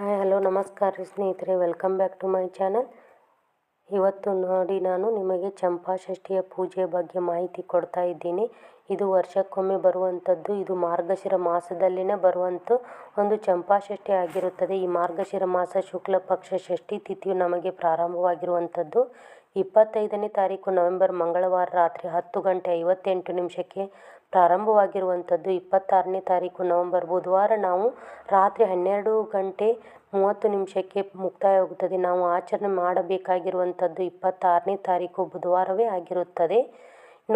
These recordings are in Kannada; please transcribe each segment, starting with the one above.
ಹಾಯ್, ಹಲೋ, ನಮಸ್ಕಾರ ರೀ ಸ್ನೇಹಿತರೆ. Welcome back to my channel ಇವತ್ತು ನೋಡಿ ನಾನು ನಿಮಗೆ ಚಂಪಾಷಷ್ಠಿಯ ಪೂಜೆ ಬಗ್ಗೆ ಮಾಹಿತಿ ಕೊಡ್ತಾ ಇದ್ದೀನಿ. ಇದು ವರ್ಷಕ್ಕೊಮ್ಮೆ ಬರುವಂಥದ್ದು. ಇದು ಮಾರ್ಗಶಿರ ಮಾಸದಲ್ಲಿನೇ ಬರುವಂಥ ಒಂದು ಚಂಪಾಷಷ್ಠಿ ಆಗಿರುತ್ತದೆ. ಈ ಮಾರ್ಗಶಿರ ಮಾಸ ಶುಕ್ಲ ಪಕ್ಷ ಷಷ್ಠಿ ತಿಥಿಯು ನಮಗೆ ಪ್ರಾರಂಭವಾಗಿರುವಂಥದ್ದು. ಇಪ್ಪತ್ತೈದನೇ ತಾರೀಕು ನವೆಂಬರ್ ಮಂಗಳವಾರ ರಾತ್ರಿ ಹತ್ತು ಗಂಟೆ ಐವತ್ತೆಂಟು ನಿಮಿಷಕ್ಕೆ ಪ್ರಾರಂಭವಾಗಿರುವಂಥದ್ದು ಇಪ್ಪತ್ತಾರನೇ ತಾರೀಕು ನವೆಂಬರ್. ಬುಧವಾರ ನಾವು ರಾತ್ರಿ ಹನ್ನೆರಡು ಗಂಟೆ ಮೂವತ್ತು ನಿಮಿಷಕ್ಕೆ ಮುಕ್ತಾಯವಾಗುತ್ತದೆ. ನಾವು ಆಚರಣೆ ಮಾಡಬೇಕಾಗಿರುವಂಥದ್ದು ಇಪ್ಪತ್ತಾರನೇ ತಾರೀಕು ಬುಧವಾರವೇ ಆಗಿರುತ್ತದೆ.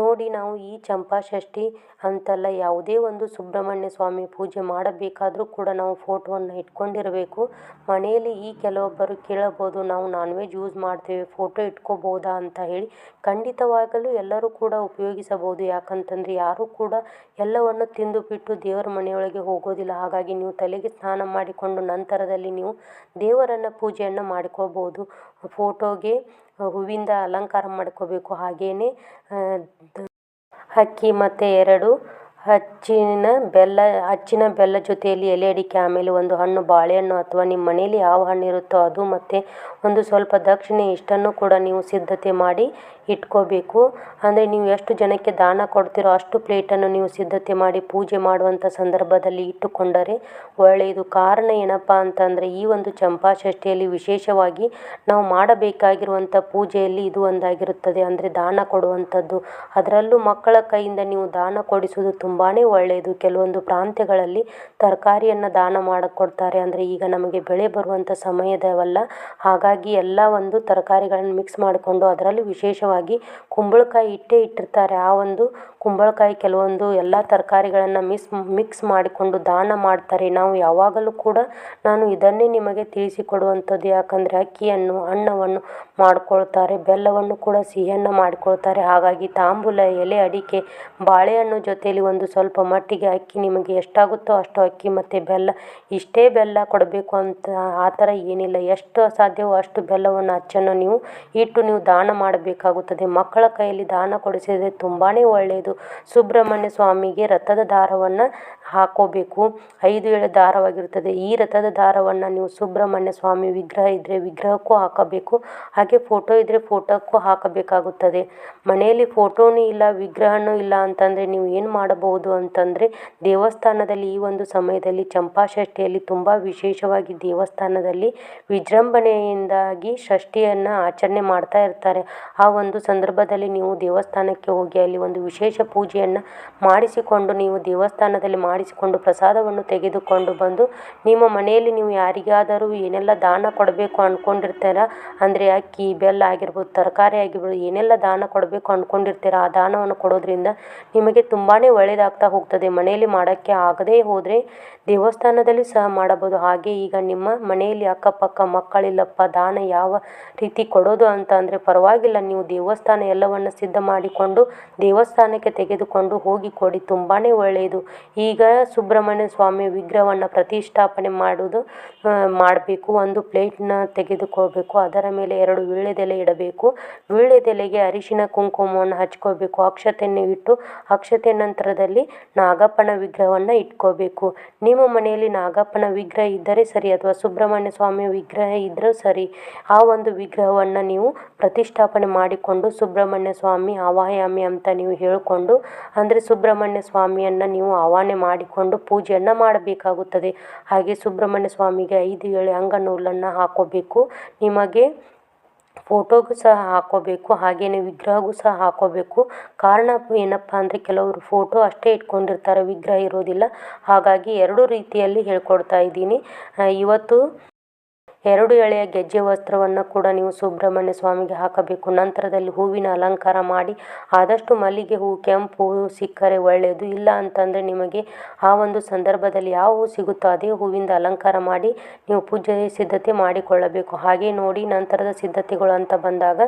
ನೋಡಿ ನಾವು ಈ ಚಂಪಾಷಷ್ಠಿ ಅಂತಲ್ಲ, ಯಾವುದೇ ಒಂದು ಸುಬ್ರಹ್ಮಣ್ಯ ಸ್ವಾಮಿ ಪೂಜೆ ಮಾಡಬೇಕಾದರೂ ಕೂಡ ನಾವು ಫೋಟೋವನ್ನು ಇಟ್ಕೊಂಡಿರಬೇಕು. ಮನೆಯಲ್ಲಿ ಈ ಕೆಲವೊಬ್ಬರು ಕೇಳಬಹುದು, ನಾವು ನಾನ್ ವೆಜ್ ಯೂಸ್ ಮಾಡ್ತೇವೆ, ಫೋಟೋ ಇಟ್ಕೋಬೋದಾ ಅಂತ ಹೇಳಿ. ಖಂಡಿತವಾಗಲೂ ಎಲ್ಲರೂ ಕೂಡ ಉಪಯೋಗಿಸಬಹುದು. ಯಾಕಂತಂದರೆ ಯಾರೂ ಕೂಡ ಎಲ್ಲವನ್ನು ತಿಂದು ಬಿಟ್ಟು ದೇವರ ಮನೆಯೊಳಗೆ ಹೋಗೋದಿಲ್ಲ. ಹಾಗಾಗಿ ನೀವು ತಲೆಗೆ ಸ್ನಾನ ಮಾಡಿಕೊಂಡು ನಂತರದಲ್ಲಿ ನೀವು ದೇವರನ್ನು ಪೂಜೆಯನ್ನು ಮಾಡಿಕೊಳ್ಬೋದು ಫೋಟೋಗೆ ಹೂವಿಂದ ಅಲಂಕಾರ ಮಾಡ್ಕೋಬೇಕು ಹಾಗೆಯೇ ಅಕ್ಕಿ ಮತ್ತು ಎರಡು, ಹಚ್ಚಿನ ಬೆಲ್ಲ ಹಚ್ಚಿನ ಬೆಲ್ಲ ಜೊತೆಯಲ್ಲಿ ಎಲೆ ಅಡಿಕೆ, ಆಮೇಲೆ ಒಂದು ಹಣ್ಣು, ಬಾಳೆಹಣ್ಣು ಅಥವಾ ನಿಮ್ಮ ಮನೆಯಲ್ಲಿ ಯಾವ ಹಣ್ಣು ಇರುತ್ತೋ ಅದು ಮತ್ತು ಒಂದು ಸ್ವಲ್ಪ ದಕ್ಷಿಣೆ ಇಷ್ಟನ್ನು ಕೂಡ ನೀವು ಸಿದ್ಧತೆ ಮಾಡಿ ಇಟ್ಕೋಬೇಕು. ಅಂದರೆ ನೀವು ಎಷ್ಟು ಜನಕ್ಕೆ ದಾನ ಕೊಡ್ತೀರೋ ಅಷ್ಟು ಪ್ಲೇಟನ್ನು ನೀವು ಸಿದ್ಧತೆ ಮಾಡಿ ಪೂಜೆ ಮಾಡುವಂಥ ಸಂದರ್ಭದಲ್ಲಿ ಇಟ್ಟುಕೊಂಡರೆ ಒಳ್ಳೆಯದು. ಕಾರಣ ಏನಪ್ಪ ಅಂತಂದರೆ ಈ ಒಂದು ಚಂಪಾಷಷ್ಠಿಯಲ್ಲಿ ವಿಶೇಷವಾಗಿ ನಾವು ಮಾಡಬೇಕಾಗಿರುವಂಥ ಪೂಜೆಯಲ್ಲಿ ಇದು ಒಂದಾಗಿರುತ್ತದೆ. ಅಂದರೆ ದಾನ ಕೊಡುವಂಥದ್ದು. ಅದರಲ್ಲೂ ಮಕ್ಕಳ ಕೈಯಿಂದ ನೀವು ದಾನ ಕೊಡಿಸುವುದು ತುಂಬಾ ಒಳ್ಳೆಯದು. ಕೆಲವೊಂದು ಪ್ರಾಂತ್ಯಗಳಲ್ಲಿ ತರಕಾರಿಯನ್ನು ದಾನ ಮಾಡಿಕೊಡ್ತಾರೆ. ಅಂದರೆ ಈಗ ನಮಗೆ ಬೆಳೆ ಬರುವಂಥ ಸಮಯದವಲ್ಲ. ಹಾಗಾಗಿ ಎಲ್ಲ ಒಂದು ತರಕಾರಿಗಳನ್ನು ಮಿಕ್ಸ್ ಮಾಡಿಕೊಂಡು ಅದರಲ್ಲೂ ವಿಶೇಷವಾಗಿ ಕುಂಬಳಕಾಯಿ ಇಟ್ಟೇ ಇಟ್ಟಿರ್ತಾರೆ. ಆ ಒಂದು ಕುಂಬಳಕಾಯಿ ಕೆಲವೊಂದು ಎಲ್ಲ ತರಕಾರಿಗಳನ್ನು ಮಿಸ್ ಮಿಕ್ಸ್ ಮಾಡಿಕೊಂಡು ದಾನ ಮಾಡ್ತಾರೆ. ನಾವು ಯಾವಾಗಲೂ ಕೂಡ ನಾನು ಇದನ್ನೇ ನಿಮಗೆ ತಿಳಿಸಿಕೊಡುವಂಥದ್ದು ಯಾಕಂದರೆ ಅಕ್ಕಿಯನ್ನು, ಅನ್ನವನ್ನು ಮಾಡಿಕೊಳ್ತಾರೆ, ಬೆಲ್ಲವನ್ನು ಕೂಡ ಸಿಹಿಯನ್ನು ಮಾಡಿಕೊಳ್ತಾರೆ. ಹಾಗಾಗಿ ತಾಂಬೂಲ, ಎಲೆ ಅಡಿಕೆ, ಬಾಳೆಹಣ್ಣು ಜೊತೆಯಲ್ಲಿ ಒಂದು ಸ್ವಲ್ಪ ಮಟ್ಟಿಗೆ ಅಕ್ಕಿ ನಿಮಗೆ ಎಷ್ಟಾಗುತ್ತೋ ಅಷ್ಟು ಅಕ್ಕಿ ಮತ್ತು ಬೆಲ್ಲ. ಇಷ್ಟೇ ಬೆಲ್ಲ ಕೊಡಬೇಕು ಅಂತ ಆ ಥರ ಏನಿಲ್ಲ. ಎಷ್ಟು ಸಾಧ್ಯವೋ ಅಷ್ಟು ಬೆಲ್ಲವನ್ನು, ಅಚ್ಚನ್ನು ನೀವು ಇಟ್ಟು ನೀವು ದಾನ ಮಾಡಬೇಕಾಗುತ್ತದೆ. ಮಕ್ಕಳ ಕೈಯಲ್ಲಿ ದಾನ ಕೊಡಿಸಿದರೆ ತುಂಬಾ ಒಳ್ಳೆಯದು. ಸುಬ್ರಹ್ಮಣ್ಯ ಸ್ವಾಮಿಗೆ ರಥದ ದಾರವನ್ನು ಹಾಕೋಬೇಕು. ಐದು ಎಳೆ ದಾರವಾಗಿರುತ್ತದೆ. ಈ ರಥದ ದಾರವನ್ನು ನೀವು ಸುಬ್ರಹ್ಮಣ್ಯ ಸ್ವಾಮಿ ವಿಗ್ರಹ ಇದ್ದರೆ ವಿಗ್ರಹಕ್ಕೂ ಹಾಕಬೇಕು. ಹಾಗೆ ಫೋಟೋ ಇದ್ದರೆ ಫೋಟೋಕ್ಕೂ ಹಾಕಬೇಕಾಗುತ್ತದೆ. ಮನೆಯಲ್ಲಿ ಫೋಟೋನೂ ಇಲ್ಲ, ವಿಗ್ರಹನೂ ಇಲ್ಲ ಅಂತಂದರೆ ನೀವು ಏನು ಮಾಡಬಹುದು ಅಂತಂದರೆ ದೇವಸ್ಥಾನದಲ್ಲಿ ಈ ಒಂದು ಸಮಯದಲ್ಲಿ ಚಂಪಾಷಷ್ಠಿಯಲ್ಲಿ ತುಂಬ ವಿಶೇಷವಾಗಿ ದೇವಸ್ಥಾನದಲ್ಲಿ ವಿಜೃಂಭಣೆಯಿಂದಾಗಿ ಷಷ್ಠಿಯನ್ನು ಆಚರಣೆ ಮಾಡ್ತಾ ಇರ್ತಾರೆ. ಆ ಒಂದು ಸಂದರ್ಭದಲ್ಲಿ ನೀವು ದೇವಸ್ಥಾನಕ್ಕೆ ಹೋಗಿ ಅಲ್ಲಿ ಒಂದು ವಿಶೇಷ ಪೂಜೆಯನ್ನು ಮಾಡಿಸಿಕೊಂಡು, ನೀವು ದೇವಸ್ಥಾನದಲ್ಲಿ ಮಾಡಿಸಿಕೊಂಡು ಪ್ರಸಾದವನ್ನು ತೆಗೆದುಕೊಂಡು ಬಂದು, ನಿಮ್ಮ ಮನೆಯಲ್ಲಿ ನೀವು ಯಾರಿಗಾದರೂ ಏನೆಲ್ಲ ದಾನ ಕೊಡಬೇಕು ಅಂದ್ಕೊಂಡಿರ್ತೀರ ಅಂದರೆ ಅಕ್ಕಿ, ಬೆಲ್ಲ ಆಗಿರ್ಬೋದು, ತರಕಾರಿ ಆಗಿರ್ಬೋದು, ಏನೆಲ್ಲ ದಾನ ಕೊಡಬೇಕು ಅಂದ್ಕೊಂಡಿರ್ತೀರ ಆ ದಾನವನ್ನು ಕೊಡೋದ್ರಿಂದ ನಿಮಗೆ ತುಂಬಾ ಒಳ್ಳೆಯದಾಗ್ತಾ ಹೋಗ್ತದೆ. ಮನೆಯಲ್ಲಿ ಮಾಡೋಕ್ಕೆ ಆಗದೇ ಹೋದರೆ ದೇವಸ್ಥಾನದಲ್ಲಿ ಸಹ ಮಾಡಬಹುದು. ಹಾಗೆ ಈಗ ನಿಮ್ಮ ಮನೆಯಲ್ಲಿ ಅಕ್ಕಪಕ್ಕ, ಮಕ್ಕಳಿಲ್ಲಪ್ಪ, ದಾನ ಯಾವ ರೀತಿ ಕೊಡೋದು ಅಂತ ಪರವಾಗಿಲ್ಲ. ನೀವು ದೇವಸ್ಥಾನ ಎಲ್ಲವನ್ನು ಸಿದ್ಧ ಮಾಡಿಕೊಂಡು ದೇವಸ್ಥಾನಕ್ಕೆ ತೆಗೆದುಕೊಂಡು ಹೋಗಿ ಕೊಡಿ ತುಂಬಾ ಒಳ್ಳೆಯದು. ಈಗ ಸುಬ್ರಹ್ಮಣ್ಯ ಸ್ವಾಮಿ ವಿಗ್ರಹವನ್ನು ಪ್ರತಿಷ್ಠಾಪನೆ ಮಾಡೋದು ಮಾಡಬೇಕು, ಒಂದು ಪ್ಲೇಟ್ನ ತೆಗೆದುಕೊಳ್ಬೇಕು, ಅದರ ಮೇಲೆ ಎರಡು ವೀಳ್ಯದೆಲೆ ಇಡಬೇಕು. ವೀಳ್ಯದೆಲೆಗೆ ಅರಿಶಿನ ಕುಂಕುಮವನ್ನು ಹಚ್ಕೋಬೇಕು ಅಕ್ಷತೆಯನ್ನು ಇಟ್ಟು ಅಕ್ಷತೆ ನಂತರದಲ್ಲಿ ನಾಗಪ್ಪನ ವಿಗ್ರಹವನ್ನು ಇಟ್ಕೋಬೇಕು ನಿಮ್ಮ ಮನೆಯಲ್ಲಿ ನಾಗಪ್ಪನ ವಿಗ್ರಹ ಇದ್ದರೆ ಸರಿ, ಅಥವಾ ಸುಬ್ರಹ್ಮಣ್ಯ ಸ್ವಾಮಿ ವಿಗ್ರಹ ಇದ್ದರೂ ಸರಿ, ಆ ಒಂದು ವಿಗ್ರಹವನ್ನು ನೀವು ಪ್ರತಿಷ್ಠಾಪನೆ ಮಾಡಿಕೊಂಡು ಸುಬ್ರಹ್ಮಣ್ಯ ಸ್ವಾಮಿ ಆವಾಯಾಮಿ ಅಂತ ನೀವು ಹೇಳಿಕೊಂಡು ಅಂದರೆ ಸುಬ್ರಹ್ಮಣ್ಯ ಸ್ವಾಮಿಯನ್ನು ನೀವು ಆವಾಹನೆ ಮಾಡಿಕೊಂಡು ಪೂಜೆಯನ್ನು ಮಾಡಬೇಕಾಗುತ್ತದೆ. ಹಾಗೆ ಸುಬ್ರಹ್ಮಣ್ಯ ಸ್ವಾಮಿಗೆ ಐದು ಏಳು ಅಂಗನೂಲನ್ನು ಹಾಕೋಬೇಕು. ನಿಮಗೆ ಫೋಟೋಗೂ ಸಹ ಹಾಕೋಬೇಕು ಹಾಗೆಯೇ ವಿಗ್ರಹಗೂ ಸಹ ಹಾಕೋಬೇಕು. ಕಾರಣ ಏನಪ್ಪ ಅಂದರೆ ಕೆಲವರು ಫೋಟೋ ಅಷ್ಟೇ ಇಟ್ಕೊಂಡಿರ್ತಾರೆ, ವಿಗ್ರಹ ಇರೋದಿಲ್ಲ. ಹಾಗಾಗಿ ಎರಡು ರೀತಿಯಲ್ಲಿ ಹೇಳ್ಕೊಡ್ತಾ ಇದ್ದೀನಿ. ಇವತ್ತು ಎರಡು ಎಳೆಯ ಗೆಜ್ಜೆ ವಸ್ತ್ರವನ್ನು ಕೂಡ ನೀವು ಸುಬ್ರಹ್ಮಣ್ಯ ಸ್ವಾಮಿಗೆ ಹಾಕಬೇಕು. ನಂತರದಲ್ಲಿ ಹೂವಿನ ಅಲಂಕಾರ ಮಾಡಿ, ಆದಷ್ಟು ಮಲ್ಲಿಗೆ ಹೂವು ಕೆಂಪು ಹೂವು ಸಿಕ್ಕರೆ ಒಳ್ಳೆಯದು. ಇಲ್ಲ ಅಂತಂದರೆ ನಿಮಗೆ ಆ ಒಂದು ಸಂದರ್ಭದಲ್ಲಿ ಯಾವ ಹೂವು ಸಿಗುತ್ತೋ ಅದೇ ಹೂವಿಂದ ಅಲಂಕಾರ ಮಾಡಿ ನೀವು ಪೂಜೆ ಸಿದ್ಧತೆ ಮಾಡಿಕೊಳ್ಳಬೇಕು. ಹಾಗೆ ನೋಡಿ ನಂತರದ ಸಿದ್ಧತೆಗಳು ಅಂತ ಬಂದಾಗ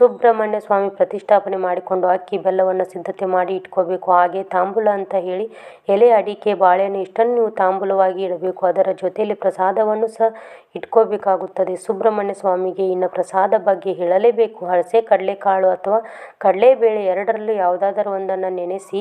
ಸುಬ್ರಹ್ಮಣ್ಯ ಸ್ವಾಮಿ ಪ್ರತಿಷ್ಠಾಪನೆ ಮಾಡಿಕೊಂಡು ಅಕ್ಕಿ ಬೆಲ್ಲವನ್ನು ಸಿದ್ಧತೆ ಮಾಡಿ ಇಟ್ಕೋಬೇಕು. ಹಾಗೆ ತಾಂಬೂಲ ಅಂತ ಹೇಳಿ ಎಲೆ ಅಡಿಕೆ ಬಾಳೆಹಣ್ಣು ಇಷ್ಟನ್ನು ನೀವು ತಾಂಬೂಲವಾಗಿ ಇಡಬೇಕು. ಅದರ ಜೊತೆಯಲ್ಲಿ ಪ್ರಸಾದವನ್ನು ಸಹ ಇಟ್ಕೋಬೇಕಾಗುತ್ತದೆ ಸುಬ್ರಹ್ಮಣ್ಯ ಸ್ವಾಮಿಗೆ ಇನ್ನು ಪ್ರಸಾದ ಬಗ್ಗೆ ಹೇಳಲೇಬೇಕು. ಹಳಸೆ ಕಡಲೆಕಾಳು ಅಥವಾ ಕಡಲೆಬೇಳೆ ಎರಡರಲ್ಲೂ ಯಾವುದಾದರೂ ಒಂದನ್ನು ನೆನೆಸಿ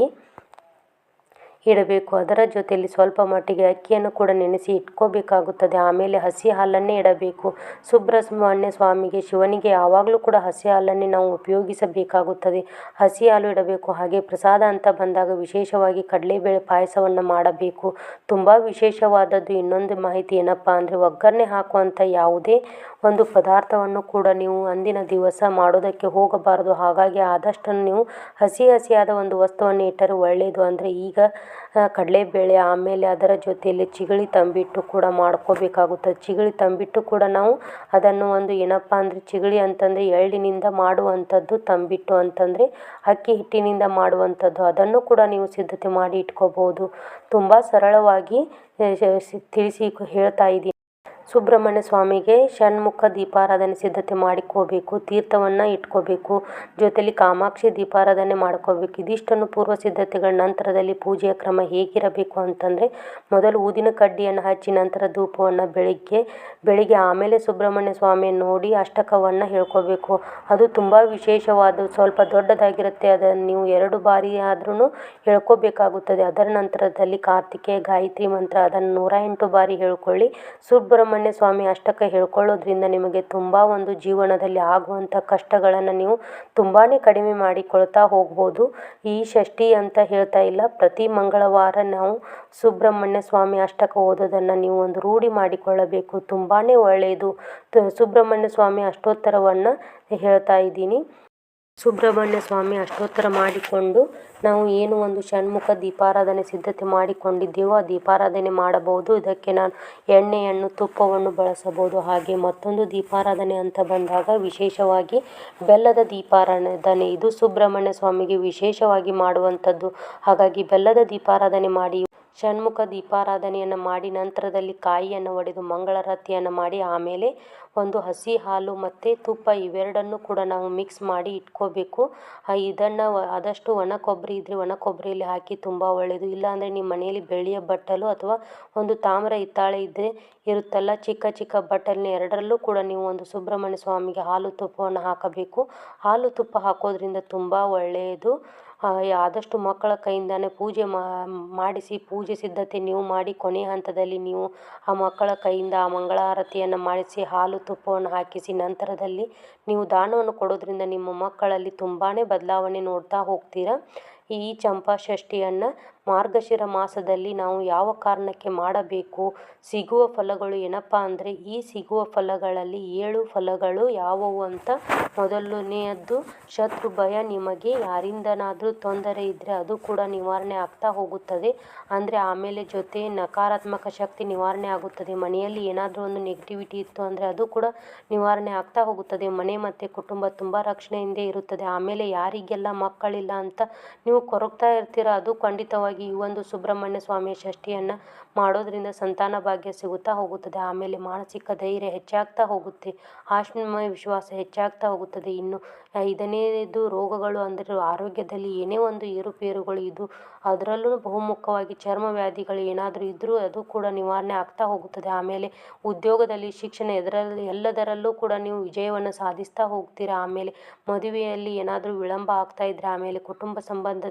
ಇಡಬೇಕು. ಅದರ ಜೊತೆಯಲ್ಲಿ ಸ್ವಲ್ಪ ಮಟ್ಟಿಗೆ ಅಕ್ಕಿಯನ್ನು ಕೂಡ ನೆನೆಸಿ ಇಟ್ಕೋಬೇಕಾಗುತ್ತದೆ. ಆಮೇಲೆ ಹಸಿ ಹಾಲನ್ನೇ ಇಡಬೇಕು. ಸುಬ್ರಹ್ಮಣ್ಯ ಸ್ವಾಮಿಗೆ, ಶಿವನಿಗೆ ಯಾವಾಗಲೂ ಕೂಡ ಹಸಿ ಹಾಲನ್ನೇ ನಾವು ಉಪಯೋಗಿಸಬೇಕಾಗುತ್ತದೆ. ಹಸಿ ಹಾಲು ಇಡಬೇಕು. ಹಾಗೆ ಪ್ರಸಾದ ಅಂತ ಬಂದಾಗ ವಿಶೇಷವಾಗಿ ಕಡಲೆಬೇಳೆ ಪಾಯಸವನ್ನು ಮಾಡಬೇಕು. ತುಂಬ ವಿಶೇಷವಾದದ್ದು ಇನ್ನೊಂದು ಮಾಹಿತಿ ಏನಪ್ಪ ಅಂದರೆ ಒಗ್ಗರಣೆ ಹಾಕುವಂಥ ಯಾವುದೇ ಒಂದು ಪದಾರ್ಥವನ್ನು ಕೂಡ ನೀವು ಅಂದಿನ ದಿವಸ ಮಾಡೋದಕ್ಕೆ ಹೋಗಬಾರದು. ಹಾಗಾಗಿ ಆದಷ್ಟನ್ನು ನೀವು ಹಸಿ ಹಸಿಯಾದ ಒಂದು ವಸ್ತುವನ್ನು ಇಟ್ಟರೆ ಒಳ್ಳೆಯದು ಅಂದರೆ ಈಗ ಕಡಲೆಬೇಳೆ, ಆಮೇಲೆ ಅದರ ಜೊತೆಯಲ್ಲಿ ಚಿಗಳಿ ತಂಬಿಟ್ಟು ಕೂಡ ಮಾಡ್ಕೋಬೇಕಾಗುತ್ತದೆ ಚಿಗಳಿ ತಂಬಿಟ್ಟು ಕೂಡ ನಾವು ಅದನ್ನು ಒಂದು ಏನಪ್ಪ ಅಂದರೆ, ಚಿಗಳಿ ಅಂತಂದರೆ ಎಳ್ಳಿನಿಂದ ಮಾಡುವಂಥದ್ದು, ತಂಬಿಟ್ಟು ಅಂತಂದರೆ ಅಕ್ಕಿ ಹಿಟ್ಟಿನಿಂದ ಮಾಡುವಂಥದ್ದು. ಅದನ್ನು ಕೂಡ ನೀವು ಸಿದ್ಧತೆ ಮಾಡಿ ಇಟ್ಕೋಬೋದು. ತುಂಬ ಸರಳವಾಗಿ ತಿಳಿಸಿ ಹೇಳ್ತಾ ಇದ್ದೀನಿ. ಸುಬ್ರಹ್ಮಣ್ಯ ಸ್ವಾಮಿಗೆ ಷಣ್ಮುಖ ದೀಪಾರಾಧನೆ ಸಿದ್ಧತೆ ಮಾಡಿಕೋಬೇಕು, ತೀರ್ಥವನ್ನು ಇಟ್ಕೋಬೇಕು, ಜೊತೆಲಿ ಕಾಮಾಕ್ಷಿ ದೀಪಾರಾಧನೆ ಮಾಡ್ಕೋಬೇಕು. ಇದಿಷ್ಟನ್ನು ಪೂರ್ವ ಸಿದ್ಧತೆಗಳ ನಂತರದಲ್ಲಿ ಪೂಜೆಯ ಕ್ರಮ ಹೇಗಿರಬೇಕು ಅಂತಂದರೆ, ಮೊದಲು ಊದಿನ ಕಡ್ಡಿಯನ್ನು ಹಚ್ಚಿ ನಂತರ ಧೂಪವನ್ನು ಬೆಳಿಗ್ಗೆ ಬೆಳಿಗ್ಗೆ ಆಮೇಲೆ ಸುಬ್ರಹ್ಮಣ್ಯ ಸ್ವಾಮಿ ನೋಡಿ ಅಷ್ಟಕವನ್ನು ಹೇಳ್ಕೋಬೇಕು. ಅದು ತುಂಬ ವಿಶೇಷವಾದ ಸ್ವಲ್ಪ ದೊಡ್ಡದಾಗಿರುತ್ತೆ, ಅದನ್ನು ನೀವು ಎರಡು ಬಾರಿ ಆದ್ರೂ ಹೇಳ್ಕೋಬೇಕಾಗುತ್ತದೆ. ಅದರ ನಂತರದಲ್ಲಿ ಕಾರ್ತಿಕೇಯ ಗಾಯತ್ರಿ ಮಂತ್ರ, ಅದನ್ನು ನೂರ ಎಂಟು ಬಾರಿ ಹೇಳ್ಕೊಳ್ಳಿ. ಸುಬ್ರಹ್ಮಣ್ಯ ಸ್ವಾಮಿ ಅಷ್ಟಕ ಹೇಳ್ಕೊಳ್ಳೋದ್ರಿಂದ ನಿಮಗೆ ತುಂಬ ಒಂದು ಜೀವನದಲ್ಲಿ ಆಗುವಂಥ ಕಷ್ಟಗಳನ್ನು ನೀವು ತುಂಬಾ ಕಡಿಮೆ ಮಾಡಿಕೊಳ್ತಾ ಹೋಗ್ಬೋದು. ಈ ಷಷ್ಠಿ ಅಂತ ಹೇಳ್ತಾ ಇಲ್ಲ. ಪ್ರತಿ ಮಂಗಳವಾರ ನಾವು ಸುಬ್ರಹ್ಮಣ್ಯ ಸ್ವಾಮಿ ಅಷ್ಟಕ ಓದೋದನ್ನು ನೀವು ಒಂದು ರೂಢಿ ಮಾಡಿಕೊಳ್ಳಬೇಕು. ತುಂಬಾ ಒಳ್ಳೆಯದು. ಸುಬ್ರಹ್ಮಣ್ಯ ಸ್ವಾಮಿ ಅಷ್ಟೋತ್ತರವನ್ನು ಹೇಳ್ತಾ ಇದ್ದೀನಿ. ಸುಬ್ರಹ್ಮಣ್ಯ ಸ್ವಾಮಿ ಅಷ್ಟೋತ್ತರ ಮಾಡಿಕೊಂಡು ನಾವು ಏನು ಒಂದು ಷಣ್ಮುಖ ದೀಪಾರಾಧನೆ ಸಿದ್ಧತೆ ಮಾಡಿಕೊಂಡಿದ್ದೇವೋ ಆ ದೀಪಾರಾಧನೆ ಮಾಡಬಹುದು. ಇದಕ್ಕೆ ನಾನು ಎಣ್ಣೆಯನ್ನು, ತುಪ್ಪವನ್ನು ಬಳಸಬಹುದು. ಹಾಗೆ ಮತ್ತೊಂದು ದೀಪಾರಾಧನೆ ಅಂತ ಬಂದಾಗ ವಿಶೇಷವಾಗಿ ಬೆಲ್ಲದ ದೀಪಾರಾಧನೆ. ಇದು ಸುಬ್ರಹ್ಮಣ್ಯ ಸ್ವಾಮಿಗೆ ವಿಶೇಷವಾಗಿ ಮಾಡುವಂಥದ್ದು. ಹಾಗಾಗಿ ಬೆಲ್ಲದ ದೀಪಾರಾಧನೆ ಮಾಡಿ ಷಣ್ಮುಖ ದೀಪಾರಾಧನೆಯನ್ನು ಮಾಡಿ ನಂತರದಲ್ಲಿ ಕಾಯಿಯನ್ನು ಒಡೆದು ಮಂಗಳಾರತಿಯನ್ನು ಮಾಡಿ ಆಮೇಲೆ ಒಂದು ಹಸಿ ಹಾಲು ಮತ್ತು ತುಪ್ಪ ಇವೆರಡನ್ನು ಕೂಡ ನಾವು ಮಿಕ್ಸ್ ಮಾಡಿ ಇಟ್ಕೋಬೇಕು. ಇದನ್ನು ಆದಷ್ಟು ಒಣ ಕೊಬ್ಬರಿ ಇದ್ದರೆ ಒಣ ಕೊಬ್ಬರಿಯಲ್ಲಿ ಹಾಕಿ ತುಂಬ ಒಳ್ಳೆಯದು ಇಲ್ಲಾಂದರೆ ನಿಮ್ಮ ಮನೆಯಲ್ಲಿ ಬೆಳ್ಳಿಯ ಬಟ್ಟಲು ಅಥವಾ ಒಂದು ತಾಮ್ರ ಹಿತ್ತಾಳೆ ಇದ್ದರೆ ಇರುತ್ತಲ್ಲ, ಚಿಕ್ಕ ಚಿಕ್ಕ ಬಟ್ಟಲಿನ ಎರಡರಲ್ಲೂ ಕೂಡ ನೀವು ಒಂದು ಸುಬ್ರಹ್ಮಣ್ಯ ಸ್ವಾಮಿಗೆ ಹಾಲು ತುಪ್ಪವನ್ನು ಹಾಕಬೇಕು. ಹಾಲು ತುಪ್ಪ ಹಾಕೋದ್ರಿಂದ ತುಂಬ ಒಳ್ಳೆಯದು ಆದಷ್ಟು ಮಕ್ಕಳ ಕೈಯಿಂದನೇ ಪೂಜೆ ಮಾಡಿಸಿ ಪೂಜೆ ಸಿದ್ಧತೆ ನೀವು ಮಾಡಿ ಕೊನೆಯ ಹಂತದಲ್ಲಿ ನೀವು ಆ ಮಕ್ಕಳ ಕೈಯಿಂದ ಆ ಮಂಗಳಾರತಿಯನ್ನು ಮಾಡಿಸಿ ಹಾಲು ತುಪ್ಪವನ್ನು ಹಾಕಿಸಿ ನಂತರದಲ್ಲಿ ನೀವು ದಾನವನ್ನು ಕೊಡೋದ್ರಿಂದ ನಿಮ್ಮ ಮಕ್ಕಳಲ್ಲಿ ತುಂಬಾ ಬದಲಾವಣೆ ನೋಡ್ತಾ ಹೋಗ್ತೀರಾ. ಈ ಚಂಪಾ ಷಷ್ಠಿಯನ್ನು ಮಾರ್ಗಶಿರ ಮಾಸದಲ್ಲಿ ನಾವು ಯಾವ ಕಾರಣಕ್ಕೆ ಮಾಡಬೇಕು? ಸಿಗುವ ಫಲಗಳು ಏನಪ್ಪ ಅಂದರೆ, ಈ ಸಿಗುವ ಫಲಗಳಲ್ಲಿ ಏಳು ಫಲಗಳು ಯಾವುವು ಅಂತ ಮೊದಲನೆಯದ್ದು ಶತ್ರು ಭಯ ನಿಮಗೆ ಯಾರಿಂದನಾದರೂ ತೊಂದರೆ ಇದ್ದರೆ ಅದು ಕೂಡ ನಿವಾರಣೆ ಆಗ್ತಾ ಹೋಗುತ್ತದೆ. ಅಂದರೆ ಆಮೇಲೆ ಜೊತೆ ನಕಾರಾತ್ಮಕ ಶಕ್ತಿ ನಿವಾರಣೆ ಆಗುತ್ತದೆ. ಮನೆಯಲ್ಲಿ ಏನಾದರೂ ಒಂದು ನೆಗೆಟಿವಿಟಿ ಇತ್ತು ಅಂದರೆ ಅದು ಕೂಡ ನಿವಾರಣೆ ಆಗ್ತಾ ಹೋಗುತ್ತದೆ. ಮನೆ ಮತ್ತು ಕುಟುಂಬ ತುಂಬ ರಕ್ಷಣೆಯಿಂದ ಇರುತ್ತದೆ. ಆಮೇಲೆ ಯಾರಿಗೆಲ್ಲ ಮಕ್ಕಳಿಲ್ಲ ಅಂತ ನೀವು ಕೊರಗ್ತಾ ಇರ್ತೀರ? ಅದು ಖಂಡಿತವಾಗಿ ಈ ಒಂದು ಸುಬ್ರಹ್ಮಣ್ಯ ಸ್ವಾಮಿ ಷಷ್ಠಿಯನ್ನು ಮಾಡೋದ್ರಿಂದ ಸಂತಾನ ಭಾಗ್ಯ ಸಿಗುತ್ತಾ ಹೋಗುತ್ತದೆ. ಆಮೇಲೆ ಮಾನಸಿಕ ಧೈರ್ಯ ಹೆಚ್ಚಾಗ್ತಾ ಹೋಗುತ್ತೆ. ವಿಶ್ವಾಸ ಹೆಚ್ಚಾಗ್ತಾ ಹೋಗುತ್ತದೆ. ಇನ್ನು ಐದನೇದು ರೋಗಗಳು ಅಂದರೆ ಆರೋಗ್ಯದಲ್ಲಿ ಏನೇ ಒಂದು ಏರುಪೇರುಗಳು ಇದು ಅದರಲ್ಲೂ ಬಹುಮುಖವಾಗಿ ಚರ್ಮ ವ್ಯಾಧಿಗಳು ಏನಾದರೂ ಇದ್ದರೂ ಅದು ಕೂಡ ನಿವಾರಣೆ ಆಗ್ತಾ ಹೋಗುತ್ತದೆ. ಆಮೇಲೆ ಉದ್ಯೋಗದಲ್ಲಿ ಶಿಕ್ಷಣ ಎದರಲ್ಲಿ, ಎಲ್ಲದರಲ್ಲೂ ಕೂಡ ನೀವು ವಿಜಯವನ್ನು ಸಾಧಿಸ್ತಾ ಹೋಗ್ತೀರಾ? ಆಮೇಲೆ ಮದುವೆಯಲ್ಲಿ ಏನಾದರೂ ವಿಳಂಬ ಆಗ್ತಾ ಇದ್ದರೆ ಆಮೇಲೆ ಕುಟುಂಬ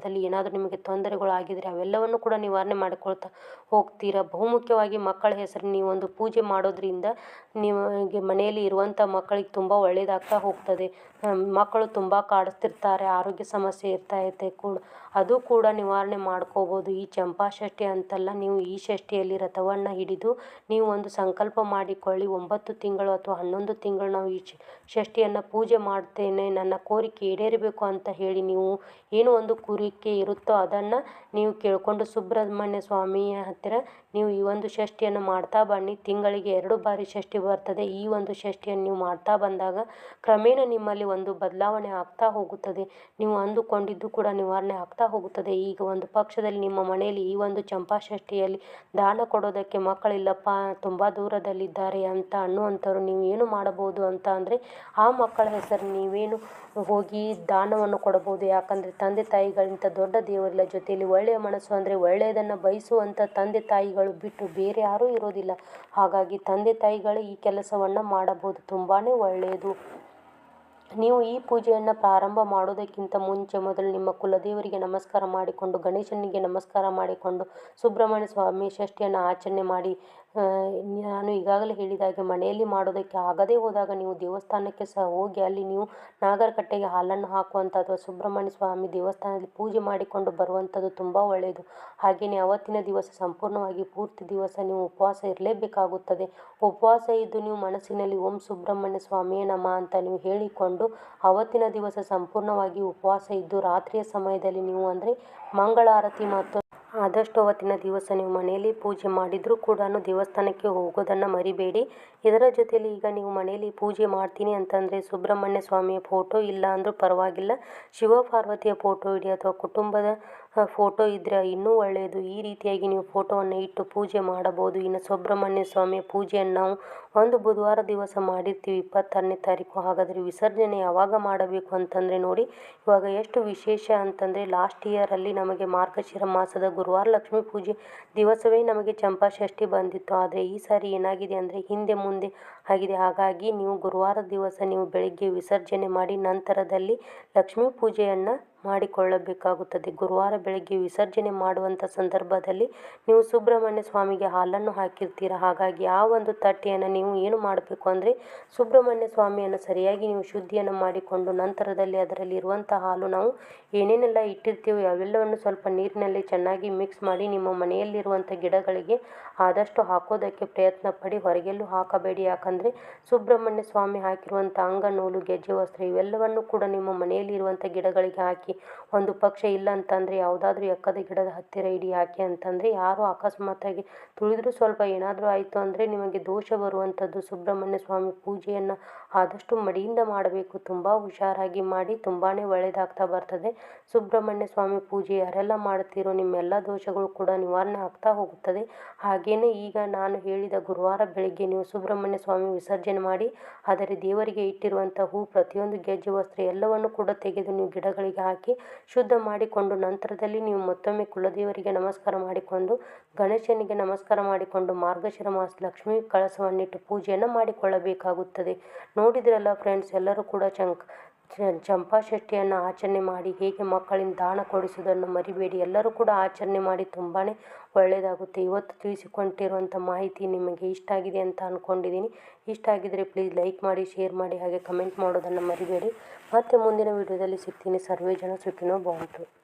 ಸಂಬಂಧದಲ್ಲಿ ಏನಾದರೂ ನಿಮಗೆ ತೊಂದರೆಗಳು ಆಗಿದರೆ ಅವೆಲ್ಲವನ್ನು ಕೂಡ ನಿವಾರಣೆ ಮಾಡಿಕೊಳ್ತಾ ಹೋಗ್ತೀರಾ? ಬಹುಮುಖ್ಯವಾಗಿ ಮಕ್ಕಳ ಹೆಸರು ನೀವೊಂದು ಪೂಜೆ ಮಾಡೋದ್ರಿಂದ ನಿಮಗೆ ಮನೆಯಲ್ಲಿ ಇರುವಂಥ ಮಕ್ಕಳಿಗೆ ತುಂಬ ಒಳ್ಳೆಯದಾಗ್ತಾ ಹೋಗ್ತದೆ. ಮಕ್ಕಳು ತುಂಬ ಕಾಡಿಸ್ತಿರ್ತಾರೆ ಆರೋಗ್ಯ ಸಮಸ್ಯೆ ಇರ್ತಾ ಕೂಡ. ಅದು ಕೂಡ ನಿವಾರಣೆ ಮಾಡ್ಕೋಬೋದು. ಈ ಚಂಪಾ ಷಷ್ಠಿ ಅಂತಲ್ಲ, ನೀವು ಈ ಷಷ್ಠಿಯಲ್ಲಿ ರಥವನ್ನು ಹಿಡಿದು ನೀವು ಒಂದು ಸಂಕಲ್ಪ ಮಾಡಿಕೊಳ್ಳಿ. ಒಂಬತ್ತು ತಿಂಗಳು ಅಥವಾ ಹನ್ನೊಂದು ತಿಂಗಳು ನಾವು ಈ ಷಷ್ಠಿಯನ್ನು ಪೂಜೆ ಮಾಡ್ತೇನೆ. ನನ್ನ ಕೋರಿಕೆ ಈಡೇರಬೇಕು ಅಂತ ಹೇಳಿ ನೀವು ಏನು ಒಂದು ಕೋರಿಕೆ ಇರುತ್ತೋ ಅದನ್ನು ನೀವು ಕೇಳಿಕೊಂಡು ಸುಬ್ರಹ್ಮಣ್ಯ ಸ್ವಾಮಿಯ ಹತ್ತಿರ ನೀವು ಈ ಒಂದು ಷಷ್ಠಿಯನ್ನು ಮಾಡ್ತಾ ಬನ್ನಿ. ತಿಂಗಳಿಗೆ ಎರಡು ಬಾರಿ ಷಷ್ಠಿ ಬರ್ತದೆ. ಈ ಒಂದು ಷಷ್ಠಿಯನ್ನು ನೀವು ಮಾಡ್ತಾ ಬಂದಾಗ ಕ್ರಮೇಣ ನಿಮ್ಮಲ್ಲಿ ಒಂದು ಬದಲಾವಣೆ ಆಗ್ತಾ ಹೋಗುತ್ತದೆ. ನೀವು ಅಂದುಕೊಂಡಿದ್ದು ಕೂಡ ನಿವಾರಣೆ ಆಗ್ತಾ ಹೋಗುತ್ತದೆ. ಈಗ ಒಂದು ಪಕ್ಷದಲ್ಲಿ ನಿಮ್ಮ ಮನೆಯಲ್ಲಿ ಈ ಒಂದು ಚಂಪಾಷಷ್ಠಿಯಲ್ಲಿ ದಾನ ಕೊಡೋದಕ್ಕೆ ಮಕ್ಕಳಿಲ್ಲಪ್ಪ, ತುಂಬ ದೂರದಲ್ಲಿದ್ದಾರೆ ಅಂತ ಅನ್ನುವಂಥವ್ರು ನೀವು ಏನು ಮಾಡಬಹುದು ಅಂತ ಅಂದರೆ ಆ ಮಕ್ಕಳ ಹೆಸರು ನೀವೇನು ಹೋಗಿ ದಾನವನ್ನು ಕೊಡಬಹುದು. ಯಾಕಂದರೆ ತಂದೆ ತಾಯಿಗಳಿಂತ ದೊಡ್ಡ ದೇವರಿಲ್ಲ. ಜೊತೆಯಲ್ಲಿ ಒಳ್ಳೆಯ ಮನಸ್ಸು ಅಂದರೆ ಒಳ್ಳೆಯದನ್ನು ಬಯಸುವಂಥ ತಂದೆ ತಾಯಿಗಳು ಬಿಟ್ಟು ಬೇರೆ ಯಾರೂ ಇರೋದಿಲ್ಲ. ಹಾಗಾಗಿ ತಂದೆ ತಾಯಿಗಳು ಈ ಕೆಲಸವನ್ನು ಮಾಡಬಹುದು. ತುಂಬಾ ಒಳ್ಳೆಯದು. ನೀವು ಈ ಪೂಜೆಯನ್ನು ಪ್ರಾರಂಭ ಮಾಡೋದಕ್ಕಿಂತ ಮುಂಚೆ ಮೊದಲು ನಿಮ್ಮ ಕುಲದೇವರಿಗೆ ನಮಸ್ಕಾರ ಮಾಡಿಕೊಂಡು, ಗಣೇಶನಿಗೆ ನಮಸ್ಕಾರ ಮಾಡಿಕೊಂಡು, ಸುಬ್ರಹ್ಮಣ್ಯ ಸ್ವಾಮಿ ಷಷ್ಠಿಯನ್ನು ಆಚರಣೆ ಮಾಡಿ ನಾನು ಈಗಾಗಲೇ ಹೇಳಿದ ಹಾಗೆ ಮನೆಯಲ್ಲಿ ಮಾಡೋದಕ್ಕೆ ಆಗದೇ ಹೋದಾಗ ನೀವು ದೇವಸ್ಥಾನಕ್ಕೆ ಸಹ ಹೋಗಿ ಅಲ್ಲಿ ನೀವು ನಾಗರಕಟ್ಟೆಗೆ ಹಾಲನ್ನು ಹಾಕುವಂಥ ಅಥವಾ ಸುಬ್ರಹ್ಮಣ್ಯ ಸ್ವಾಮಿ ದೇವಸ್ಥಾನದಲ್ಲಿ ಪೂಜೆ ಮಾಡಿಕೊಂಡು ಬರುವಂಥದ್ದು ತುಂಬ ಒಳ್ಳೆಯದು. ಹಾಗೆಯೇ ಅವತ್ತಿನ ದಿವಸ ಸಂಪೂರ್ಣವಾಗಿ ಪೂರ್ತಿ ದಿವಸ ನೀವು ಉಪವಾಸ ಇರಲೇಬೇಕಾಗುತ್ತದೆ. ಉಪವಾಸ ಇದ್ದು ನೀವು ಮನಸ್ಸಿನಲ್ಲಿ ಓಂ ಸುಬ್ರಹ್ಮಣ್ಯ ಸ್ವಾಮಿಯೇ ನಮಃ ಅಂತ ನೀವು ಹೇಳಿಕೊಂಡು ಅವತ್ತಿನ ದಿವಸ ಸಂಪೂರ್ಣವಾಗಿ ಉಪವಾಸ ಇದ್ದು ರಾತ್ರಿಯ ಸಮಯದಲ್ಲಿ ನೀವು ಅಂದರೆ ಮಂಗಳಾರತಿ ಮತ್ತು ಆದಷ್ಟು ಅವತ್ತಿನ ದಿವಸ ನೀವು ಮನೆಯಲ್ಲಿ ಪೂಜೆ ಮಾಡಿದರೂ ಕೂಡ ದೇವಸ್ಥಾನಕ್ಕೆ ಹೋಗೋದನ್ನು ಮರಿಬೇಡಿ. ಇದರ ಜೊತೆಯಲ್ಲಿ ಈಗ ನೀವು ಮನೆಯಲ್ಲಿ ಪೂಜೆ ಮಾಡ್ತೀನಿ ಅಂತಂದರೆ ಸುಬ್ರಹ್ಮಣ್ಯ ಸ್ವಾಮಿಯ ಫೋಟೋ ಇಲ್ಲ ಅಂದರೂ ಪರವಾಗಿಲ್ಲ. ಶಿವ ಪಾರ್ವತಿಯ ಫೋಟೋ ಇಡಿ ಅಥವಾ ಕುಟುಂಬದ ಫೋಟೋ ಇದ್ದರೆ ಇನ್ನೂ ಒಳ್ಳೆಯದು ಈ ರೀತಿಯಾಗಿ ನೀವು ಫೋಟೋವನ್ನು ಇಟ್ಟು ಪೂಜೆ ಮಾಡಬಹುದು. ಇನ್ನು ಸುಬ್ರಹ್ಮಣ್ಯ ಸ್ವಾಮಿಯ ಪೂಜೆಯನ್ನು ನಾವು ಒಂದು ಬುಧವಾರ ದಿವಸ ಮಾಡಿರ್ತೀವಿ. ಇಪ್ಪತ್ತಾರನೇ ತಾರೀಕು. ಹಾಗಾದರೆ ವಿಸರ್ಜನೆ ಯಾವಾಗ ಮಾಡಬೇಕು ಅಂತಂದರೆ ನೋಡಿ, ಇವಾಗ ಎಷ್ಟು ವಿಶೇಷ ಅಂತಂದರೆ ಲಾಸ್ಟ್ ಇಯರಲ್ಲಿ ನಮಗೆ ಮಾರ್ಗಶಿರ ಮಾಸದ ಗುರುವಾರ ಲಕ್ಷ್ಮೀ ಪೂಜೆ ದಿವಸವೇ ನಮಗೆ ಚಂಪಾಷಷ್ಠಿ ಬಂದಿತ್ತು. ಆದರೆ ಈ ಸಾರಿ ಏನಾಗಿದೆ ಅಂದರೆ ಹಿಂದೆ ಮುಂದೆ ಆಗಿದೆ. ಹಾಗಾಗಿ ನೀವು ಗುರುವಾರ ದಿವಸ ನೀವು ಬೆಳಿಗ್ಗೆ ವಿಸರ್ಜನೆ ಮಾಡಿ ನಂತರದಲ್ಲಿ ಲಕ್ಷ್ಮೀ ಪೂಜೆಯನ್ನು ಮಾಡಿಕೊಳ್ಳಬೇಕಾಗುತ್ತದೆ. ಗುರುವಾರ ಬೆಳಗ್ಗೆ ವಿಸರ್ಜನೆ ಮಾಡುವಂಥ ಸಂದರ್ಭದಲ್ಲಿ ನೀವು ಸುಬ್ರಹ್ಮಣ್ಯ ಸ್ವಾಮಿಗೆ ಹಾಲನ್ನು ಹಾಕಿರ್ತೀರ. ಹಾಗಾಗಿ ಆ ಒಂದು ತಟ್ಟೆಯನ್ನು ನೀವು ಏನು ಮಾಡಬೇಕು ಅಂದರೆ ಸುಬ್ರಹ್ಮಣ್ಯ ಸ್ವಾಮಿಯನ್ನು ಸರಿಯಾಗಿ ನೀವು ಶುದ್ಧಿಯನ್ನು ಮಾಡಿಕೊಂಡು ನಂತರದಲ್ಲಿ ಅದರಲ್ಲಿ ಇರುವಂಥ ಹಾಲು ನಾವು ಏನೇನೆಲ್ಲ ಇಟ್ಟಿರ್ತೀವಿ ಅವೆಲ್ಲವನ್ನು ಸ್ವಲ್ಪ ನೀರಿನಲ್ಲಿ ಚೆನ್ನಾಗಿ ಮಿಕ್ಸ್ ಮಾಡಿ ನಿಮ್ಮ ಮನೆಯಲ್ಲಿರುವಂಥ ಗಿಡಗಳಿಗೆ ಆದಷ್ಟು ಹಾಕೋದಕ್ಕೆ ಪ್ರಯತ್ನ ಪಡಿ. ಹೊರಗೆಲ್ಲೂ ಹಾಕಬೇಡಿ. ಯಾಕಂದರೆ ಸುಬ್ರಹ್ಮಣ್ಯ ಸ್ವಾಮಿ ಹಾಕಿರುವಂಥ ಅಂಗ ನೂಲು ಗೆಜ್ಜೆ, ವಸ್ತ್ರ ಇವೆಲ್ಲವನ್ನು ಕೂಡ ನಿಮ್ಮ ಮನೆಯಲ್ಲಿ ಇರುವಂಥ ಗಿಡಗಳಿಗೆ ಹಾಕಿ রাখি ಒಂದು ಪಕ್ಷ ಇಲ್ಲ ಅಂತಂದರೆ ಯಾವುದಾದ್ರೂ ಎಕ್ಕದ ಗಿಡದ ಹತ್ತಿರ ಇಡಿ ಯಾಕೆ ಅಂತಂದರೆ ಯಾರು ಅಕಸ್ಮಾತಾಗಿ ತುಳಿದ್ರೂ ಸ್ವಲ್ಪ ಏನಾದರೂ ಆಯಿತು ಅಂದರೆ ನಿಮಗೆ ದೋಷ ಬರುವಂಥದ್ದು. ಸುಬ್ರಹ್ಮಣ್ಯ ಸ್ವಾಮಿ ಪೂಜೆಯನ್ನು ಆದಷ್ಟು ಮಡಿಯಿಂದ ಮಾಡಬೇಕು. ತುಂಬ ಹುಷಾರಾಗಿ ಮಾಡಿ ತುಂಬಾ ಒಳ್ಳೆಯದಾಗ್ತಾ ಬರ್ತದೆ. ಸುಬ್ರಹ್ಮಣ್ಯ ಸ್ವಾಮಿ ಪೂಜೆ ಯಾರೆಲ್ಲ ಮಾಡ್ತೀರೋ ನಿಮ್ಮೆಲ್ಲ ದೋಷಗಳು ಕೂಡ ನಿವಾರಣೆ ಆಗ್ತಾ ಹೋಗುತ್ತದೆ. ಹಾಗೆಯೇ ಈಗ ನಾನು ಹೇಳಿದ ಗುರುವಾರ ಬೆಳಿಗ್ಗೆ ನೀವು ಸುಬ್ರಹ್ಮಣ್ಯ ಸ್ವಾಮಿ ವಿಸರ್ಜನೆ ಮಾಡಿ, ಆದರೆ ದೇವರಿಗೆ ಇಟ್ಟಿರುವಂಥ ಹೂ ಪ್ರತಿಯೊಂದು ಗೆಜ್ಜೆ ವಸ್ತ್ರ ಎಲ್ಲವನ್ನು ಕೂಡ ತೆಗೆದು ನೀವು ಗಿಡಗಳಿಗೆ ಹಾಕಿ ಹಾಕಿ ಶುದ್ಧ ಮಾಡಿಕೊಂಡು ನಂತರದಲ್ಲಿ ನೀವು ಮತ್ತೊಮ್ಮೆ ಕುಲದೇವರಿಗೆ ನಮಸ್ಕಾರ ಮಾಡಿಕೊಂಡು, ಗಣೇಶನಿಗೆ ನಮಸ್ಕಾರ ಮಾಡಿಕೊಂಡು ಮಾರ್ಗಶಿರ ಮಾಸ ಲಕ್ಷ್ಮೀ ಕಳಸವನ್ನಿಟ್ಟು ಪೂಜೆಯನ್ನು ಮಾಡಿಕೊಳ್ಳಬೇಕಾಗುತ್ತದೆ. ನೋಡಿದ್ರಲ್ಲ ಫ್ರೆಂಡ್ಸ್ ಎಲ್ಲರೂ ಕೂಡ ಚಂಕ್ ಚಂಪಾಷಷ್ಠಿಯನ್ನು ಆಚರಣೆ ಮಾಡಿ, ಹೇಗೆ ಮಕ್ಕಳಿಂದ ದಾನ ಕೊಡಿಸುವುದನ್ನು ಮರಿಬೇಡಿ, ಎಲ್ಲರೂ ಕೂಡ ಆಚರಣೆ ಮಾಡಿ ತುಂಬಾ ಒಳ್ಳೆಯದಾಗುತ್ತೆ ಇವತ್ತು ತಿಳಿಸಿಕೊಟ್ಟಿರುವಂಥ ಮಾಹಿತಿ ನಿಮಗೆ ಇಷ್ಟ ಆಗಿದೆ ಅಂತ ಅಂದ್ಕೊಂಡಿದ್ದೀನಿ ಇಷ್ಟ ಆಗಿದ್ದರೆ ಪ್ಲೀಸ್ ಲೈಕ್ ಮಾಡಿ ಶೇರ್ ಮಾಡಿ, ಹಾಗೆ ಕಮೆಂಟ್ ಮಾಡೋದನ್ನು ಮರಿಬೇಡಿ. ಮತ್ತೆ ಮುಂದಿನ ವೀಡಿಯೋದಲ್ಲಿ ಸಿಗ್ತೀನಿ. ಸರ್ವೇ ಜನ ಸುಖಿನೋ ಬಾಂತು